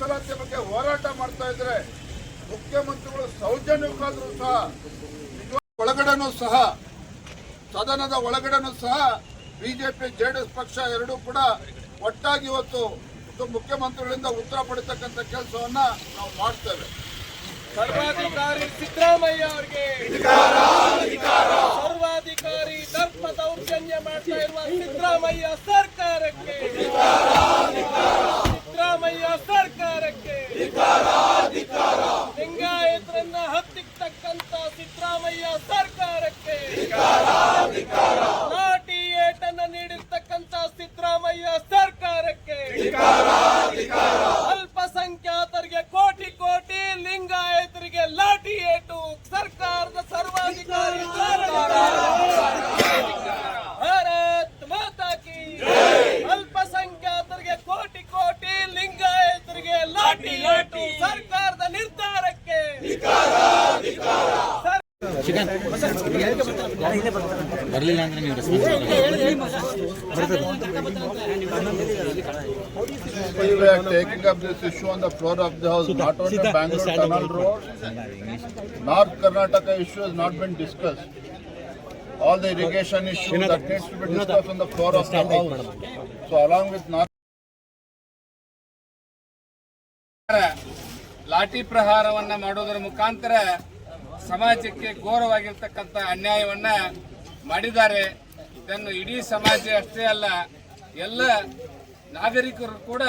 ಮೀಸಲಾತಿ ಬಗ್ಗೆ ಹೋರಾಟ ಮಾಡ್ತಾ ಇದ್ರೆ ಮುಖ್ಯಮಂತ್ರಿಗಳು ಸೌಜನ್ಯಕ್ಕಾದ್ರೂ ಸಹ ಒಳಗಡೆನೂ ಸಹ, ಸದನದ ಒಳಗಡೆನೂ ಸಹ ಬಿಜೆಪಿ, ಜೆಡಿಎಸ್ ಪಕ್ಷ ಎರಡೂ ಕೂಡ ಒಟ್ಟಾಗಿ ಇವತ್ತು ಮುಖ್ಯಮಂತ್ರಿಗಳಿಂದ ಉತ್ತರ ಪಡಿತಕ್ಕಂಥ ಕೆಲಸವನ್ನ ನಾವು ಮಾಡ್ತೇವೆ. ಸರ್ವಾಧಿಕಾರಿ ಸಿದ್ದರಾಮಯ್ಯ ಅವರಿಗೆ ಸರ್ವಾಧಿಕಾರಿ ಧರ್ಮ ದೌರ್ಜನ್ಯ ಮಾಡ್ತಾ ಇರುವ ಸಿದ್ದರಾಮಯ್ಯ ಸರ್ಕಾರಕ್ಕೆ ಸರ್ಕಾರಕ್ಕೆ ಲಿಂಗಾಯತರನ್ನ ಹತ್ತಿಕ್ತಕ್ಕಂತ ಸಿದ್ದರಾಮಯ್ಯ ಸರ್ಕಾರಕ್ಕೆ ನಾಟಿ ಏಟನ್ನ ನೀಡಿರ್ತಕ್ಕಂತ ಸಿದ್ದರಾಮಯ್ಯ ಸರ್ಕಾರಕ್ಕೆ ಅಲ್ಪಸಂಖ್ಯಾತರಿಗೆ ಕೋಟಿ ಕೋಟಿ ಲಿಂಗಾಯತರಿಗೆ ಲಾಠಿ ಏಟು ಸರ್ಕಾರದ ಸರ್ವಾಧಿಕಾರಿ ಲಿಂಗಾಯತರಿಗೆ ಲಾಠಿ ಏಟು ಸರ್ಕಾರದ ನಿರ್ಧಾರಕ್ಕೆ ಬರಲಿಲ್ಲ ಅಂದ್ರೆ ನೀವು We were taking up this issue on the floor of the house, not only Bangalore Tunnel Road, North Karnataka issue has not been discussed. All the irrigation issue that needs to be discussed on the floor of the house. So along with North ಲಾಠಿ ಪ್ರಹಾರವನ್ನ ಮಾಡೋದರ ಮುಖಾಂತರ ಸಮಾಜಕ್ಕೆ ಘೋರವಾಗಿರ್ತಕ್ಕಂಥ ಅನ್ಯಾಯವನ್ನ ಮಾಡಿದ್ದಾರೆ. ಇದನ್ನು ಇಡೀ ಸಮಾಜ ಅಷ್ಟೇ ಅಲ್ಲ, ಎಲ್ಲ ನಾಗರಿಕರು ಕೂಡ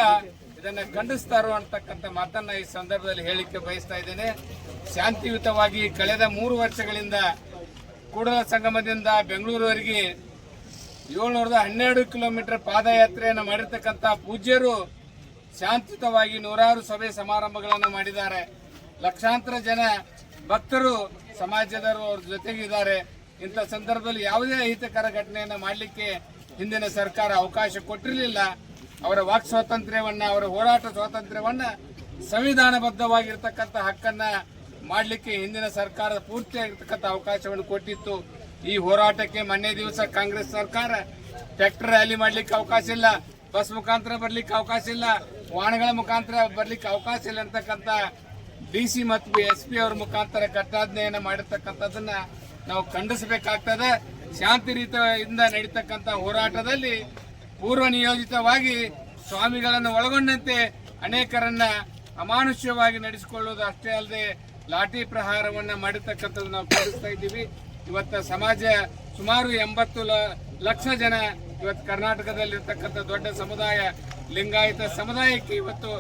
ಇದನ್ನ ಖಂಡಿಸ್ತಾರೋ ಅಂತಕ್ಕಂಥ ಮಾತನ್ನ ಈ ಸಂದರ್ಭದಲ್ಲಿ ಹೇಳಿಕೆ ಬಯಸ್ತಾ ಇದ್ದೇನೆ. ಶಾಂತಿಯುತವಾಗಿ ಕಳೆದ ಮೂರು ವರ್ಷಗಳಿಂದ ಕೂಡಲ ಸಂಗಮದಿಂದ ಬೆಂಗಳೂರುವರೆಗೆ ಏಳ್ನೂರದ ಹನ್ನೆರಡು ಕಿಲೋಮೀಟರ್ ಪಾದಯಾತ್ರೆಯನ್ನು ಮಾಡಿರ್ತಕ್ಕಂಥ ಪೂಜ್ಯರು ಶಾಂತಿಯುತವಾಗಿ ನೂರಾರು ಸಭೆ ಸಮಾರಂಭಗಳನ್ನು ಮಾಡಿದ್ದಾರೆ. ಲಕ್ಷಾಂತರ ಜನ ಭಕ್ತರು, ಸಮಾಜದವರು ಅವ್ರ ಜೊತೆಗಿದ್ದಾರೆ. ಇಂಥ ಸಂದರ್ಭದಲ್ಲಿ ಯಾವುದೇ ಅಹಿತಕರ ಘಟನೆಯನ್ನು ಮಾಡಲಿಕ್ಕೆ ಹಿಂದಿನ ಸರ್ಕಾರ ಅವಕಾಶ ಕೊಟ್ಟಿರಲಿಲ್ಲ. ಅವರ ವಾಕ್ ಸ್ವಾತಂತ್ರ್ಯವನ್ನ, ಅವರ ಹೋರಾಟ ಸ್ವಾತಂತ್ರ್ಯವನ್ನ ಸಂವಿಧಾನಬದ್ಧವಾಗಿರ್ತಕ್ಕಂಥ ಹಕ್ಕನ್ನ ಮಾಡಲಿಕ್ಕೆ ಹಿಂದಿನ ಸರ್ಕಾರ ಪೂರ್ತಿಯಾಗಿರ್ತಕ್ಕಂಥ ಅವಕಾಶವನ್ನು ಕೊಟ್ಟಿತ್ತು. ಈ ಹೋರಾಟಕ್ಕೆ ಮೊನ್ನೆ ದಿವಸ ಕಾಂಗ್ರೆಸ್ ಸರ್ಕಾರ ಟ್ರ್ಯಾಕ್ಟರ್ ರ್ಯಾಲಿ ಮಾಡಲಿಕ್ಕೆ ಅವಕಾಶ ಇಲ್ಲ, ಬಸ್ ಮುಖಾಂತರ ಬರಲಿಕ್ಕೆ ಅವಕಾಶ ಇಲ್ಲ. ವಾಹನಗಳ ಮುಖಾಂತರ ಬರ್ಲಿಕ್ಕೆ ಅವಕಾಶ ಇಲ್ಲ ಅಂತಕ್ಕಂಥ ಡಿ ಸಿ ಮತ್ತು ಎಸ್ ಪಿ ಅವರ ಮುಖಾಂತರ ಕಟ್ಟಾಜ್ಞೆಯನ್ನ ಮಾಡಿರ್ತಕ್ಕಂಥದ್ದನ್ನ ನಾವು ಖಂಡಿಸಬೇಕಾಗ್ತದೆ. ಶಾಂತಿ ರೀತಿಯಿಂದ ನಡೀತಕ್ಕಂಥ ಹೋರಾಟದಲ್ಲಿ ಪೂರ್ವ ನಿಯೋಜಿತವಾಗಿ ಸ್ವಾಮಿಗಳನ್ನು ಒಳಗೊಂಡಂತೆ ಅನೇಕರನ್ನ ಅಮಾನುಷ್ಯವಾಗಿ ನಡೆಸಿಕೊಳ್ಳುವುದು ಅಷ್ಟೇ ಅಲ್ಲದೆ ಲಾಠಿ ಪ್ರಹಾರವನ್ನ ಮಾಡಿರ್ತಕ್ಕಂಥದ್ದು ನಾವು ಖಂಡಿಸ್ತಾ ಇದ್ದೀವಿ. ಇವತ್ತ ಸಮಾಜ ಸುಮಾರು ಎಂಬತ್ತು ಲಕ್ಷ ಜನ ಇವತ್ತು ಕರ್ನಾಟಕದಲ್ಲಿರ್ತಕ್ಕಂಥ ದೊಡ್ಡ ಸಮುದಾಯ ಲಿಂಗಾಯತ ಸಮುದಾಯಕ್ಕೆ ಇವತ್ತು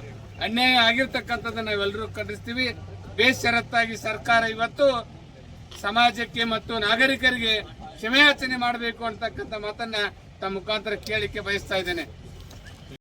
ಅನ್ಯಾಯ ಆಗಿರ್ತಕ್ಕಂಥದ್ದನ್ನ ನಾವೆಲ್ಲರೂ ಖಂಡಿಸ್ತೀವಿ. ಬೇಷರತ್ತಾಗಿ ಸರ್ಕಾರ ಇವತ್ತು ಸಮಾಜಕ್ಕೆ ಮತ್ತು ನಾಗರಿಕರಿಗೆ ಕ್ಷಮೆಯಾಚನೆ ಮಾಡಬೇಕು ಅಂತಕ್ಕಂಥ ಮಾತನ್ನ ತಮ್ಮ ಮುಖಾಂತರ ಕೇಳಿಕೆ ಬಯಸ್ತಾ ಇದ್ದೇನೆ.